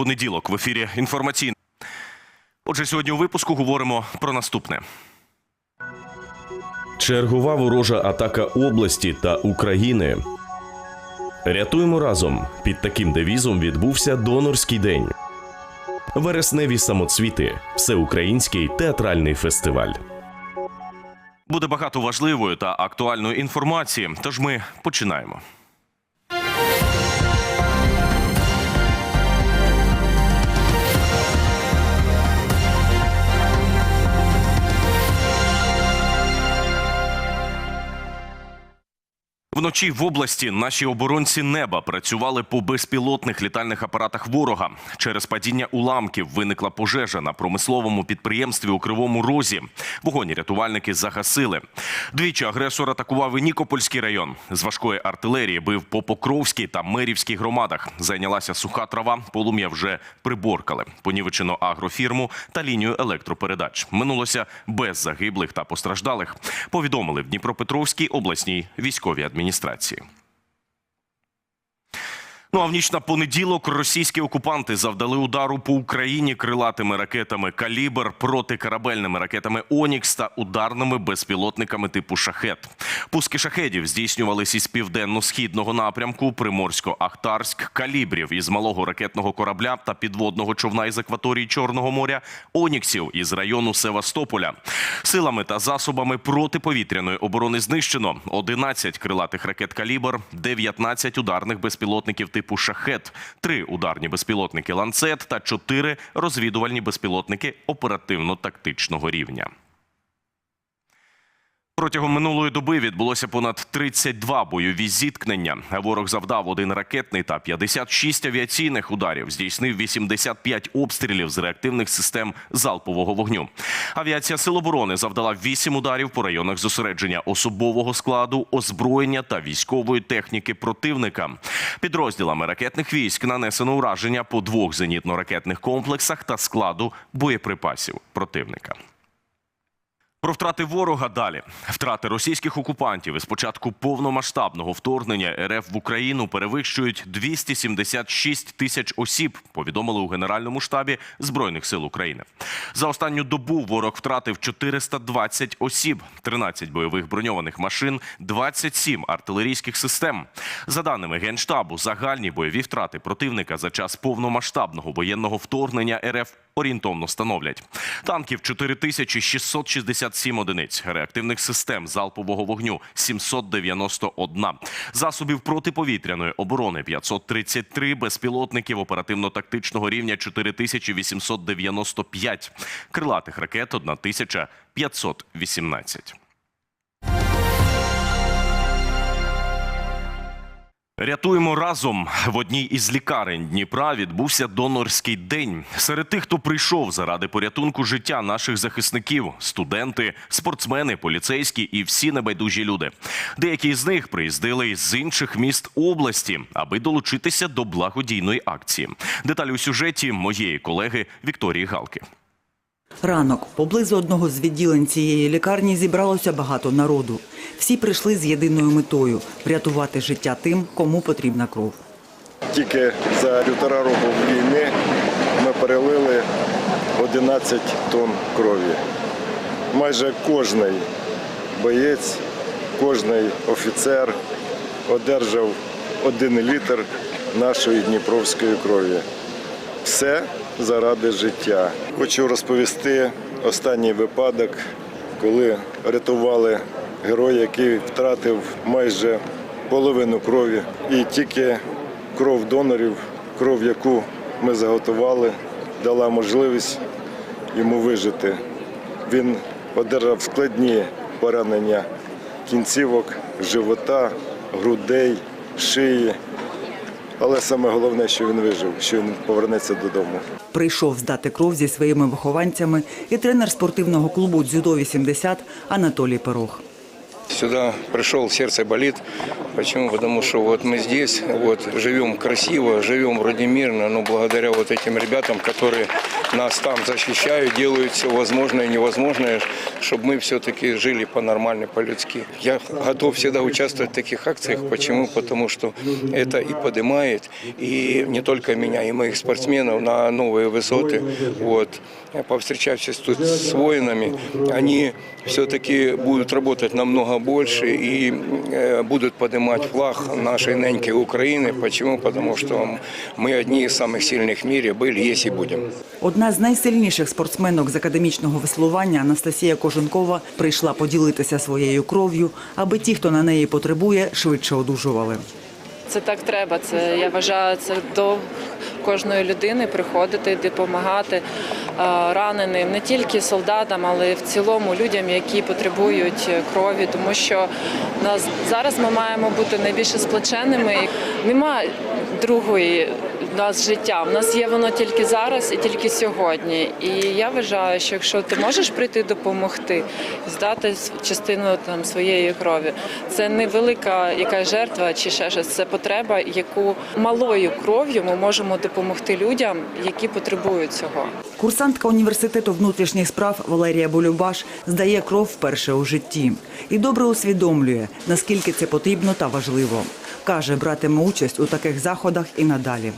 Понеділок в ефірі інформаційний. Отже, сьогодні у випуску говоримо про наступне. Чергова ворожа атака області та України. Рятуємо разом. Під таким девізом відбувся донорський день. Вересневі самоцвіти всеукраїнський театральний фестиваль. Буде багато важливої та актуальної інформації. Тож ми починаємо. Вночі в області наші оборонці неба працювали по безпілотних літальних апаратах ворога. Через падіння уламків виникла пожежа на промисловому підприємстві у Кривому Розі. Вогонь рятувальники загасили. Двічі агресор атакував і Нікопольський район. З важкої артилерії бив по Покровській та Мерівській громадах. Зайнялася суха трава, полум'я вже приборкали. Понівечено агрофірму та лінію електропередач. Минулося без загиблих та постраждалих. Повідомили в Дніпропетровській обласній військовій адміністрації адміністрації. Ну а в ніч на понеділок російські окупанти завдали удару по Україні крилатими ракетами Калібр, протикорабельними ракетами Онікс та ударними безпілотниками типу Шахет. Пуски шахедів здійснювались із південно-східного напрямку Приморсько-Ахтарськ, калібрів із малого ракетного корабля та підводного човна із акваторії Чорного моря, Оніксів із району Севастополя. Силами та засобами протиповітряної оборони знищено 11 крилатих ракет Калібр, 19 ударних безпілотників типу Шахет, три ударні безпілотники Ланцет та чотири розвідувальні безпілотники оперативно-тактичного рівня. Протягом минулої доби відбулося понад 32 бойові зіткнення. Ворог завдав один ракетний та 56 авіаційних ударів. Здійснив 85 обстрілів з реактивних систем залпового вогню. Авіація Сил оборони завдала 8 ударів по районах зосередження особового складу, озброєння та військової техніки противника. Підрозділами ракетних військ нанесено ураження по двох зенітно-ракетних комплексах та складу боєприпасів противника. Про втрати ворога далі. Втрати російських окупантів із початку повномасштабного вторгнення РФ в Україну перевищують 276 тисяч осіб. Повідомили у Генеральному штабі Збройних сил України. За останню добу ворог втратив 420 осіб, 13 бойових броньованих машин, 27 артилерійських систем. За даними генштабу, загальні бойові втрати противника за час повномасштабного воєнного вторгнення РФ орієнтовно становлять танків 4667 одиниць, реактивних систем залпового вогню 791, засобів протиповітряної оборони 533, безпілотників оперативно-тактичного рівня 4895, крилатих ракет 1518. Рятуємо разом в одній із лікарень Дніпра відбувся донорський день. Серед тих, хто прийшов заради порятунку життя наших захисників, студенти, спортсмени, поліцейські і всі небайдужі люди. Деякі з них приїздили з інших міст області, аби долучитися до благодійної акції. Деталі у сюжеті моєї колеги Вікторії Галки. Ранок поблизу одного з відділень цієї лікарні зібралося багато народу. Всі прийшли з єдиною метою врятувати життя тим, кому потрібна кров. Тільки за півтора року війни ми перелили 11 тонн крові. Майже кожний боєць, кожний офіцер одержав один літр нашої дніпровської крові. Все заради життя. Хочу розповісти останній випадок, коли рятували героя, який втратив майже половину крові. І тільки кров донорів, кров, яку ми заготували, дала можливість йому вижити. Він одержав складні поранення кінцівок, живота, грудей, шиї. Але саме головне, що він вижив, що він повернеться додому. Прийшов здати кров зі своїми вихованцями і тренер спортивного клубу «Дзюдо-80» Анатолій Порох. Сюда пришел, сердце болит. Почему? Потому что вот мы здесь, вот живем красиво, живем вроде мирно, но благодаря вот этим ребятам, которые нас там защищают, делают все возможное и невозможное, чтобы мы все-таки жили по-нормально, по-людски. Я готов всегда участвовать в таких акциях. Почему? Потому что это и поднимает, и не только меня, и моих спортсменов на новые высоты. Вот. Я повстречавшись тут с воинами, они все-таки будут работать намного больше и э, будут поднимать флаг нашей неньки Украины. Почему? Потому что мы одни из самых сильных в мире были, есть и будем. Одна з найсильніших спортсменок з академічного веслування Анастасія Коженкова прийшла поділитися своєю кров'ю, аби ті, хто на неї потребує, швидше одужували. Це так треба. Це я вважаю, це до кожної людини приходити, допомагати е, раненим, не тільки солдатам, але й в цілому людям, які потребують е, крові, тому що нас зараз ми маємо бути найбільше сплеченими. Немає другої нас життя. У нас є воно тільки зараз і тільки сьогодні. І я вважаю, що якщо ти можеш прийти допомогти, здати частину там своєї крові, це не велика яка жертва чи ще щось. Це потреба, яку малою кров'ю ми можемо допомогти людям, які потребують цього. Курсантка університету внутрішніх справ Валерія Болюбаш здає кров вперше у житті і добре усвідомлює, наскільки це потрібно та важливо. Каже, братиме участь у таких заходах і надалі.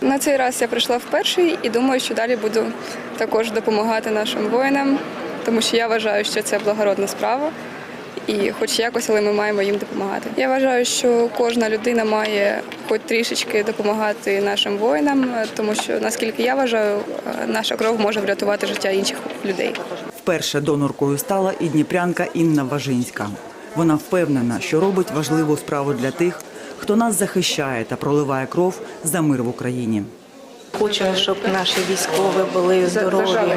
На цей раз я прийшла вперше і думаю, що далі буду також допомагати нашим воїнам, тому що я вважаю, що це благородна справа. І хоч якось, але ми маємо їм допомагати. Я вважаю, що кожна людина має хоч трішечки допомагати нашим воїнам, тому що наскільки я вважаю, наша кров може врятувати життя інших людей. Вперше доноркою стала і дніпрянка Інна Важинська. Вона впевнена, що робить важливу справу для тих, хто нас захищає та проливає кров за мир в Україні. Хочу, щоб наші військові були здорові,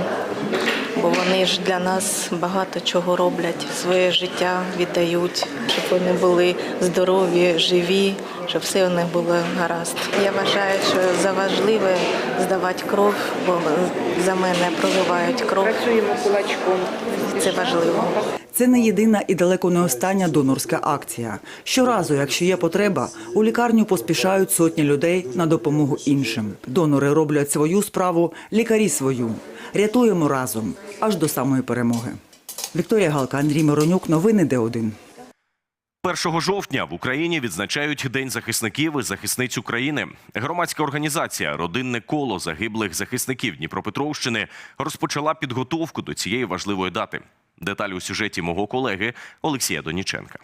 бо вони ж для нас багато чого роблять, своє життя віддають, щоб вони були здорові, живі, щоб все у них було гаразд. Я вважаю, що за важливе здавати кров, бо за мене проливають кров. Це важливо. Це не єдина і далеко не остання донорська акція. Щоразу, якщо є потреба, у лікарню поспішають сотні людей на допомогу іншим. Донори роблять свою справу, лікарі свою. Рятуємо разом аж до самої перемоги. Вікторія Галка, Андрій Миронюк. Новини Д1. 1 жовтня в Україні відзначають День захисників і захисниць України. Громадська організація Родинне коло загиблих захисників Дніпропетровщини розпочала підготовку до цієї важливої дати. Деталі у сюжеті мого колеги Олексія Доніченка.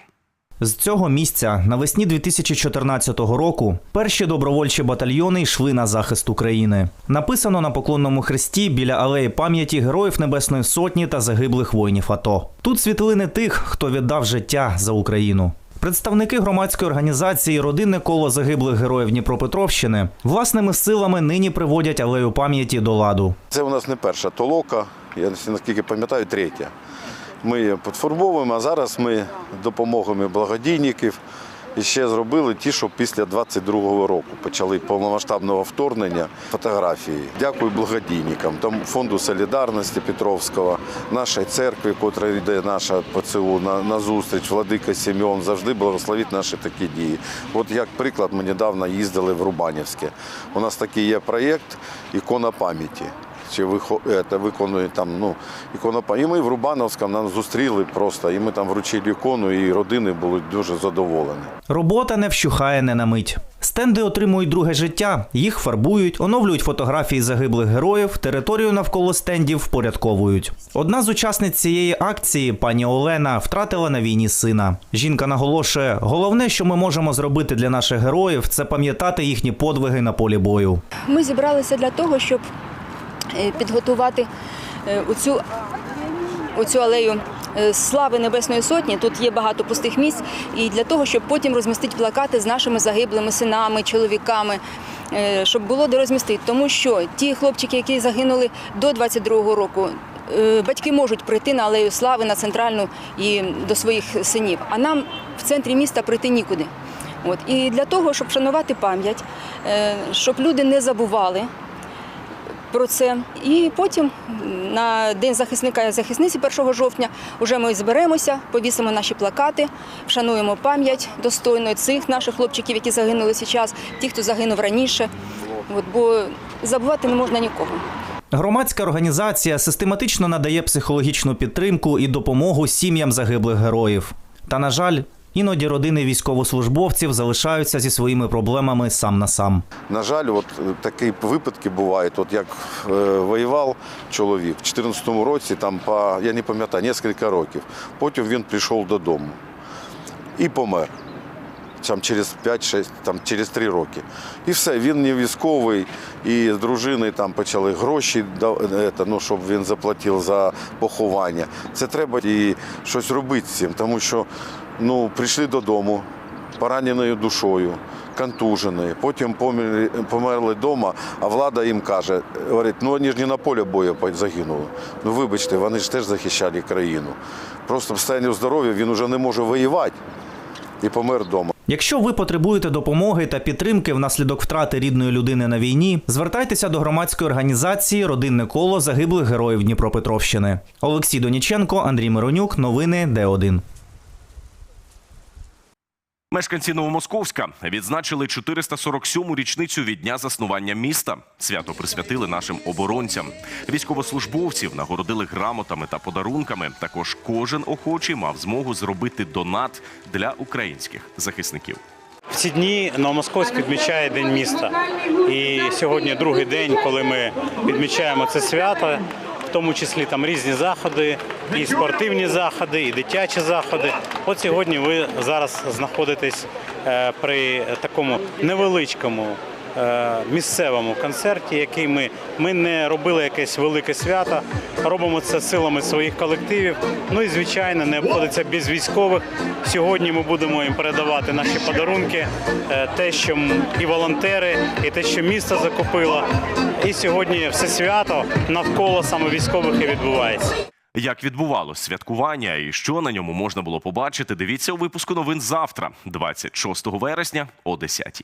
З цього місця навесні 2014 року перші добровольчі батальйони йшли на захист України. Написано на поклонному хресті біля алеї пам'яті героїв Небесної Сотні та загиблих воїнів АТО. Тут світлини тих, хто віддав життя за Україну. Представники громадської організації Родинне коло загиблих героїв Дніпропетровщини власними силами нині приводять алею пам'яті до ладу. Це у нас не перша толока, я наскільки пам'ятаю, третя. Ми її підфарбовуємо, а зараз ми допомогою благодійників і ще зробили ті, що після 22-го року почали повномасштабного вторгнення фотографії. Дякую благодійникам, там фонду солідарності Петровського, нашій церкві, котра йде наша ПЦУ на, на зустріч, владика Сім'он завжди благословить наші такі дії. От як приклад, ми недавно їздили в Рубанівське. У нас такий є проєкт Ікона пам'яті. Чи вихо- виконує там ну, ікона І ми в Рубановському нам зустріли просто, і ми там вручили ікону, і родини були дуже задоволені. Робота не вщухає не на мить. Стенди отримують друге життя, їх фарбують, оновлюють фотографії загиблих героїв, територію навколо стендів впорядковують. Одна з учасниць цієї акції, пані Олена, втратила на війні сина. Жінка наголошує: головне, що ми можемо зробити для наших героїв, це пам'ятати їхні подвиги на полі бою. Ми зібралися для того, щоб підготувати е, оцю, оцю алею е, слави Небесної Сотні. Тут є багато пустих місць, і для того, щоб потім розмістити плакати з нашими загиблими синами, чоловіками. е, Щоб було де розмістити, тому що ті хлопчики, які загинули до 22-го року, е, батьки можуть прийти на алею слави на центральну і до своїх синів. А нам в центрі міста прийти нікуди. От і для того, щоб вшанувати пам'ять, е, щоб люди не забували про це. І потім на День захисника і захисниці 1 жовтня вже ми зберемося, повісимо наші плакати, вшануємо пам'ять достойно цих наших хлопчиків, які загинули зараз, ті, хто загинув раніше. От, бо забувати не можна нікого. Громадська організація систематично надає психологічну підтримку і допомогу сім'ям загиблих героїв. Та, на жаль, іноді родини військовослужбовців залишаються зі своїми проблемами сам на сам. На жаль, от е, такі випадки бувають. От як е, воював чоловік в 2014 році, там по я не пам'ятаю, кілька років. Потім він прийшов додому і помер. Там через 5-6, там через 3 роки. І все, він не військовий, і з дружиною там почали гроші, ну, щоб він заплатив за поховання. Це треба і щось робити з цим, тому що ну, прийшли додому пораненою душою, контуженою, потім померли, померли вдома, а влада їм каже, говорить, ну вони ж не на полі бою загинули. Ну вибачте, вони ж теж захищали країну. Просто в стані здоров'я він вже не може воювати і помер вдома. Якщо ви потребуєте допомоги та підтримки внаслідок втрати рідної людини на війні, звертайтеся до громадської організації Родинне коло загиблих героїв Дніпропетровщини. Олексій Доніченко, Андрій Миронюк, новини Д1. Мешканці Новомосковська відзначили 447-му річницю від дня заснування міста. Свято присвятили нашим оборонцям. Військовослужбовців нагородили грамотами та подарунками. Також кожен охочий мав змогу зробити донат для українських захисників. В ці дні Новомосковськ відмічає День міста. І сьогодні другий день, коли ми відмічаємо це свято, в тому числі там різні заходи, і спортивні заходи, і дитячі заходи. От сьогодні ви зараз знаходитесь е, при такому невеличкому. Е, Місцевому концерті, який ми, ми не робили якесь велике свято, робимо це силами своїх колективів. Ну і звичайно, не обходиться без військових. Сьогодні ми будемо їм передавати наші подарунки, е, те, що і волонтери, і те, що місто закупило. І сьогодні все свято навколо саме військових і відбувається. Як відбувалось святкування і що на ньому можна було побачити, дивіться у випуску новин завтра, 26 вересня о 10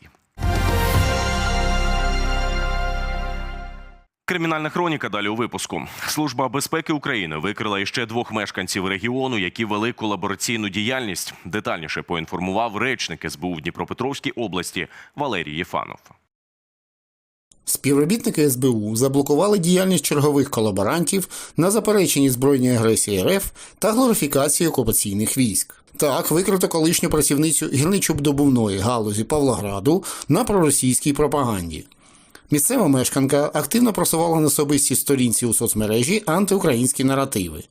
Кримінальна хроніка далі у випуску. Служба безпеки України викрила іще двох мешканців регіону, які вели колабораційну діяльність. Детальніше поінформував речник СБУ в Дніпропетровській області Валерій Єфанов. Співробітники СБУ заблокували діяльність чергових колаборантів на запереченні збройної агресії РФ та глорифікації окупаційних військ. Так, викрито колишню працівницю гірничо-добувної галузі Павлограду на проросійській пропаганді. Місцева мешканка активно просувала на особистій сторінці у соцмережі антиукраїнські наративи.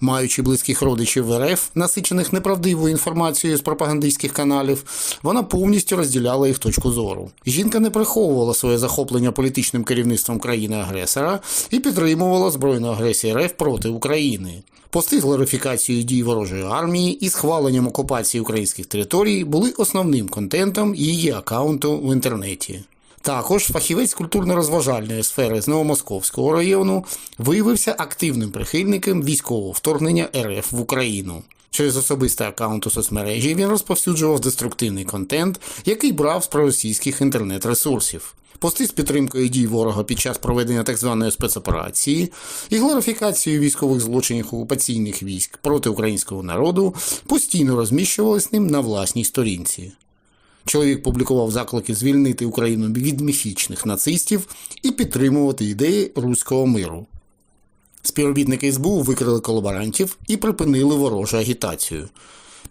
Маючи близьких родичів в РФ, насичених неправдивою інформацією з пропагандистських каналів, вона повністю розділяла їх точку зору. Жінка не приховувала своє захоплення політичним керівництвом країни-агресора і підтримувала збройну агресію РФ проти України. Пости з глорифікацією дій ворожої армії і схваленням окупації українських територій були основним контентом її акаунту в інтернеті. Також фахівець культурно-розважальної сфери з Новомосковського району виявився активним прихильником військового вторгнення РФ в Україну. Через особистий аккаунт у соцмережі він розповсюджував деструктивний контент, який брав з проросійських інтернет-ресурсів. Пости з підтримкою дій ворога під час проведення так званої спецоперації і глорифікацією військових злочинів окупаційних військ проти українського народу постійно розміщувались ним на власній сторінці. Чоловік публікував заклики звільнити Україну від міфічних нацистів і підтримувати ідеї руського миру. Співробітники СБУ викрили колаборантів і припинили ворожу агітацію.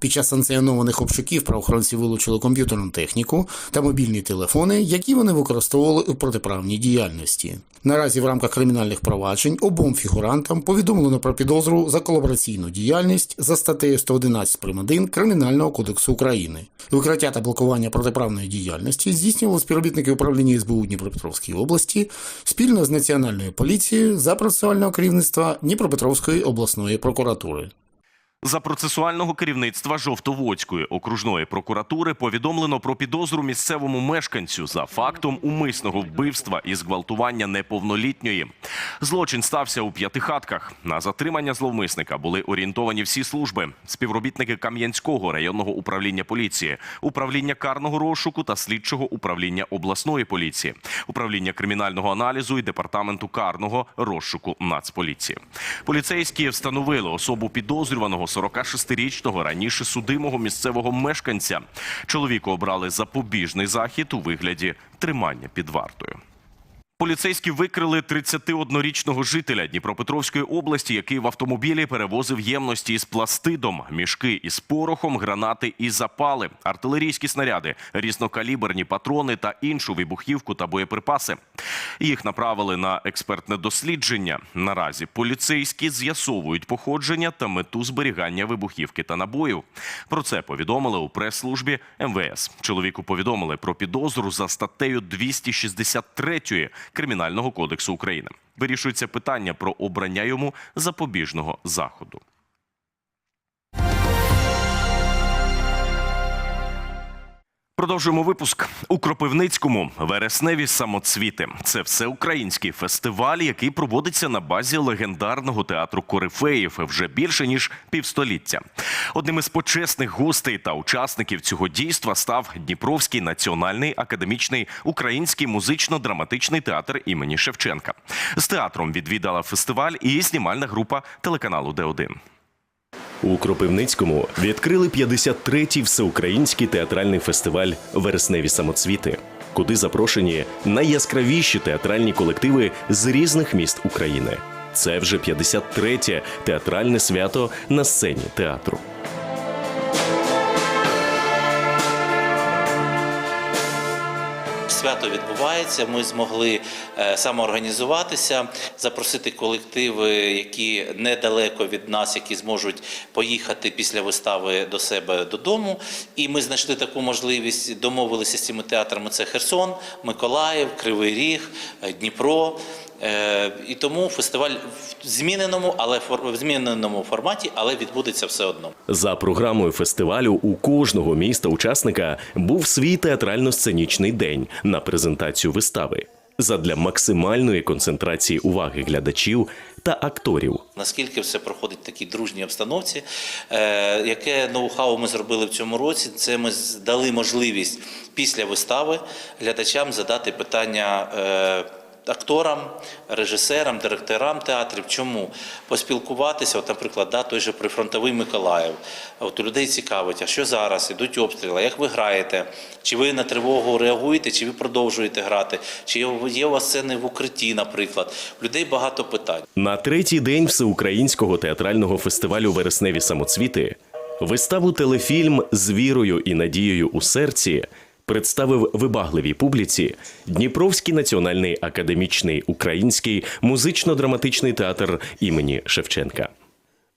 Під час санкціонованих обшуків правоохоронці вилучили комп'ютерну техніку та мобільні телефони, які вони використовували у протиправній діяльності. Наразі в рамках кримінальних проваджень обом фігурантам повідомлено про підозру за колабораційну діяльність за статтею 111 прим. 1 Кримінального кодексу України. Викриття та блокування протиправної діяльності здійснювали співробітники управління СБУ Дніпропетровської області спільно з Національною поліцією за процесуального керівництва Дніпропетровської обласної прокуратури. За процесуального керівництва Жовтоводської окружної прокуратури повідомлено про підозру місцевому мешканцю за фактом умисного вбивства і зґвалтування неповнолітньої. Злочин стався у п'ятихатках. На затримання зловмисника були орієнтовані всі служби: співробітники Кам'янського районного управління поліції, управління карного розшуку та слідчого управління обласної поліції, управління кримінального аналізу і департаменту карного розшуку Нацполіції. Поліцейські встановили особу підозрюваного 46-річного раніше судимого місцевого мешканця. Чоловіку обрали запобіжний захід у вигляді тримання під вартою. Поліцейські викрили 31-річного жителя Дніпропетровської області, який в автомобілі перевозив ємності із пластидом, мішки із порохом, гранати і запали, артилерійські снаряди, різнокаліберні патрони та іншу вибухівку та боєприпаси. Їх направили на експертне дослідження. Наразі поліцейські з'ясовують походження та мету зберігання вибухівки та набоїв. Про це повідомили у прес-службі МВС. Чоловіку повідомили про підозру за статтею 263 Кримінального кодексу України. Вирішується питання про обрання йому запобіжного заходу. Продовжуємо випуск у Кропивницькому. Вересневі самоцвіти. Це всеукраїнський фестиваль, який проводиться на базі легендарного театру Корифеїв вже більше ніж півстоліття. Одним із почесних гостей та учасників цього дійства став Дніпровський національний академічний український музично-драматичний театр імені Шевченка. З театром відвідала фестиваль і знімальна група телеканалу Д1. У Кропивницькому відкрили 53-й всеукраїнський театральний фестиваль Вересневі самоцвіти, куди запрошені найяскравіші театральні колективи з різних міст України. Це вже 53-тє театральне свято на сцені театру. Свято відбувається. Ми змогли е, самоорганізуватися, запросити колективи, які недалеко від нас, які зможуть поїхати після вистави до себе додому. І ми знайшли таку можливість, домовилися з цими театрами. Це Херсон, Миколаїв, Кривий Ріг, е, Дніпро. Е, І тому фестиваль в зміненому, але в зміненому форматі, але відбудеться все одно. За програмою фестивалю у кожного міста учасника був свій театрально-сценічний день на презентацію вистави задля максимальної концентрації уваги глядачів та акторів. Наскільки все проходить в такій дружній обстановці, е, яке ноу-хау ми зробили в цьому році? Це ми дали можливість після вистави глядачам задати питання. Акторам, режисерам, директорам театрів, чому поспілкуватися, от, наприклад, да, той же прифронтовий Миколаїв. От у людей цікавить, а що зараз? Ідуть обстріли, як ви граєте? Чи ви на тривогу реагуєте, чи ви продовжуєте грати? Чи є- у вас сцени в укритті, наприклад? Людей багато питань. На третій день всеукраїнського театрального фестивалю Вересневі самоцвіти виставу телефільм з вірою і надією у серці представив вибагливій публіці Дніпровський національний академічний український музично-драматичний театр імені Шевченка.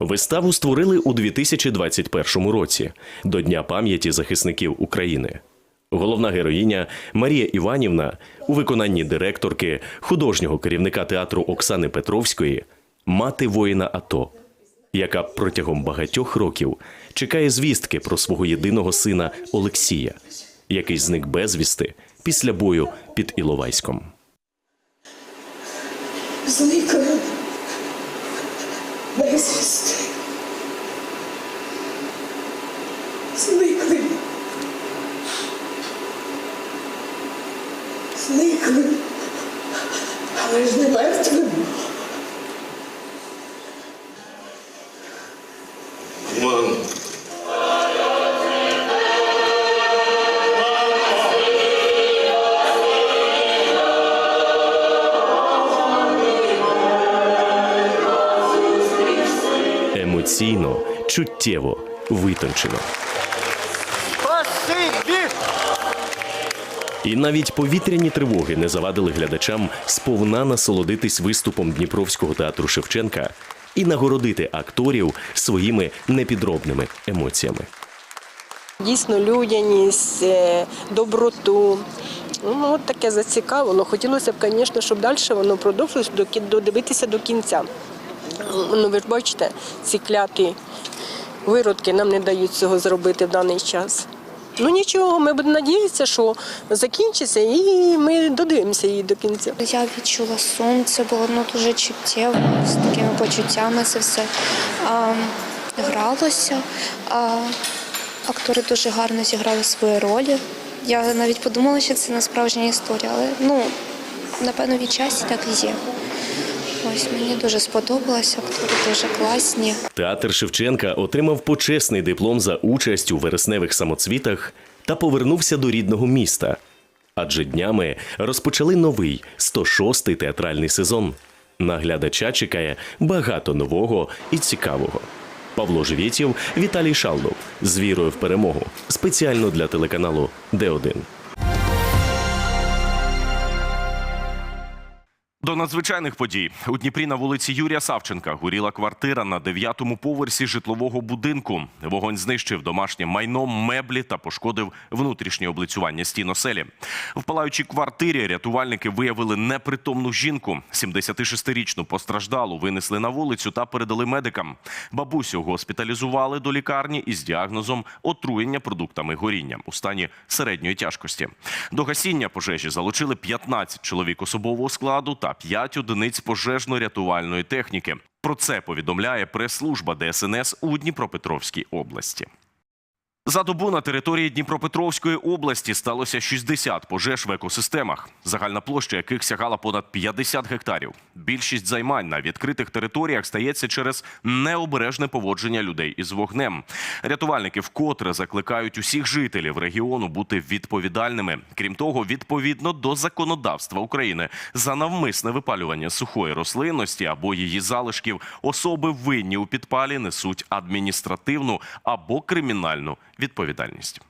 Виставу створили у 2021 році до Дня пам'яті захисників України. Головна героїня Марія Іванівна у виконанні директорки, художнього керівника театру Оксани Петровської, мати воїна АТО, яка протягом багатьох років чекає звістки про свого єдиного сина Олексія, який зник безвісти після бою під Іловайськом. зникли безвісти. Чуттєво, витончено. І навіть повітряні тривоги не завадили глядачам сповна насолодитись виступом Дніпровського театру Шевченка і нагородити акторів своїми непідробними емоціями. Дійсно, людяність, е, доброту. Ну, от таке зацікавило. Хотілося б, звісно, щоб далі воно продовжилось додивитися до кінця. Ну, ви ж бачите, ці кляті виродки нам не дають цього зробити в даний час. Ну нічого, ми будемо надіятися, що закінчиться, і ми додивимося її до кінця. Я відчула сум, це було ну, дуже чуттєво, з такими почуттями це все а, гралося. А, актори дуже гарно зіграли свої ролі. Я навіть подумала, що це не справжня історія, але ну, напевно, від часі так і є. Ось мені дуже сподобалося, актори дуже класні. Театр Шевченка отримав почесний диплом за участь у вересневих самоцвітах та повернувся до рідного міста. Адже днями розпочали новий 106-й театральний сезон. На глядача чекає багато нового і цікавого. Павло Живєтєв, Віталій Шалдов з вірою в перемогу спеціально для телеканалу Д1. До надзвичайних подій у Дніпрі на вулиці Юрія Савченка горіла квартира на дев'ятому поверсі житлового будинку. Вогонь знищив домашнє майно, меблі та пошкодив внутрішнє облицювання стін оселі. В палаючій квартирі рятувальники виявили непритомну жінку. 76-річну постраждалу винесли на вулицю та передали медикам. Бабусю госпіталізували до лікарні із діагнозом отруєння продуктами горіння у стані середньої тяжкості. До гасіння пожежі залучили 15 чоловік особового складу та 5 одиниць пожежно-рятувальної техніки. Про це повідомляє прес-служба ДСНС у Дніпропетровській області. За добу на території Дніпропетровської області сталося 60 пожеж в екосистемах, загальна площа яких сягала понад 50 гектарів. Більшість займань на відкритих територіях стається через необережне поводження людей із вогнем. Рятувальники вкотре закликають усіх жителів регіону бути відповідальними. Крім того, відповідно до законодавства України за навмисне випалювання сухої рослинності або її залишків, особи винні у підпалі несуть адміністративну або кримінальну відповідальність.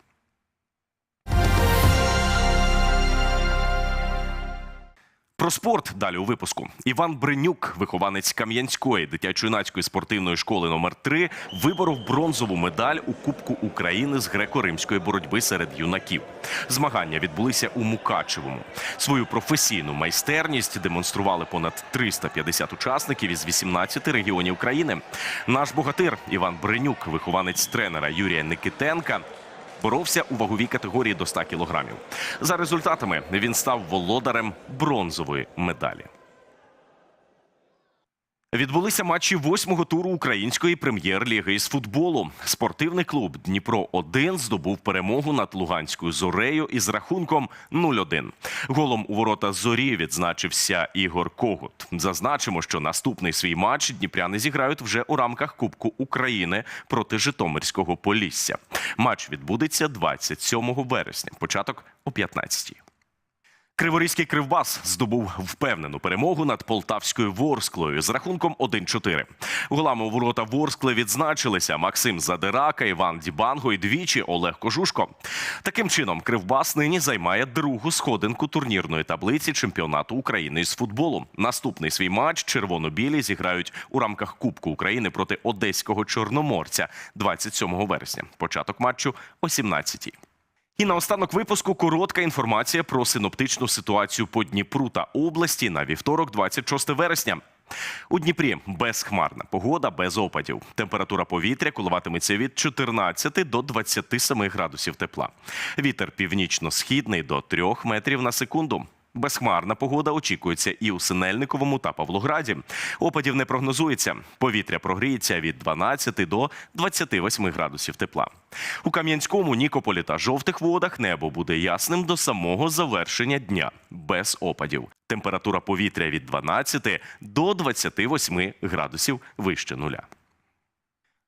Про спорт далі у випуску. Іван Бринюк, вихованець Кам'янської дитячо-юнацької спортивної школи номер 3 виборов бронзову медаль у Кубку України з греко-римської боротьби серед юнаків. Змагання відбулися у Мукачевому. Свою професійну майстерність демонстрували понад 350 учасників із 18 регіонів країни. Наш богатир Іван Бринюк, вихованець тренера Юрія Никитенка, боровся у ваговій категорії до 100 кілограмів. За результатами він став володарем бронзової медалі. Відбулися матчі восьмого туру української прем'єр-ліги із футболу. Спортивний клуб Дніпро 1 здобув перемогу над Луганською зорею із рахунком 0-1. Голом у ворота зорі відзначився Ігор Когут. Зазначимо, що наступний свій матч дніпряни зіграють вже у рамках Кубку України проти Житомирського Полісся. Матч відбудеться 27 вересня. Початок о 15-й. Криворізький кривбас здобув впевнену перемогу над полтавською Ворсклою з рахунком 1-4. Голами у ворота Ворскли відзначилися Максим Задирака, Іван Дібанго і двічі Олег Кожушко. Таким чином, кривбас нині займає другу сходинку турнірної таблиці чемпіонату України з футболу. Наступний свій матч червоно-білі зіграють у рамках Кубку України проти одеського чорноморця 27 вересня. Початок матчу о 17-й. І наостанок випуску коротка інформація про синоптичну ситуацію по Дніпру та області на вівторок, 26 вересня. У Дніпрі безхмарна погода без опадів. Температура повітря коливатиметься від 14 до 27 градусів тепла. Вітер північно-східний до 3 метрів на секунду. Безхмарна погода очікується і у Синельниковому та Павлограді. Опадів не прогнозується. Повітря прогріється від 12 до 28 градусів тепла. У Кам'янському, Нікополі та жовтих водах небо буде ясним до самого завершення дня без опадів. Температура повітря від 12 до 28 градусів вище нуля.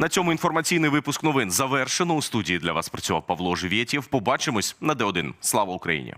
На цьому інформаційний випуск новин завершено. У студії для вас працював Павло Живєтєв. Побачимось на Д1. Слава Україні!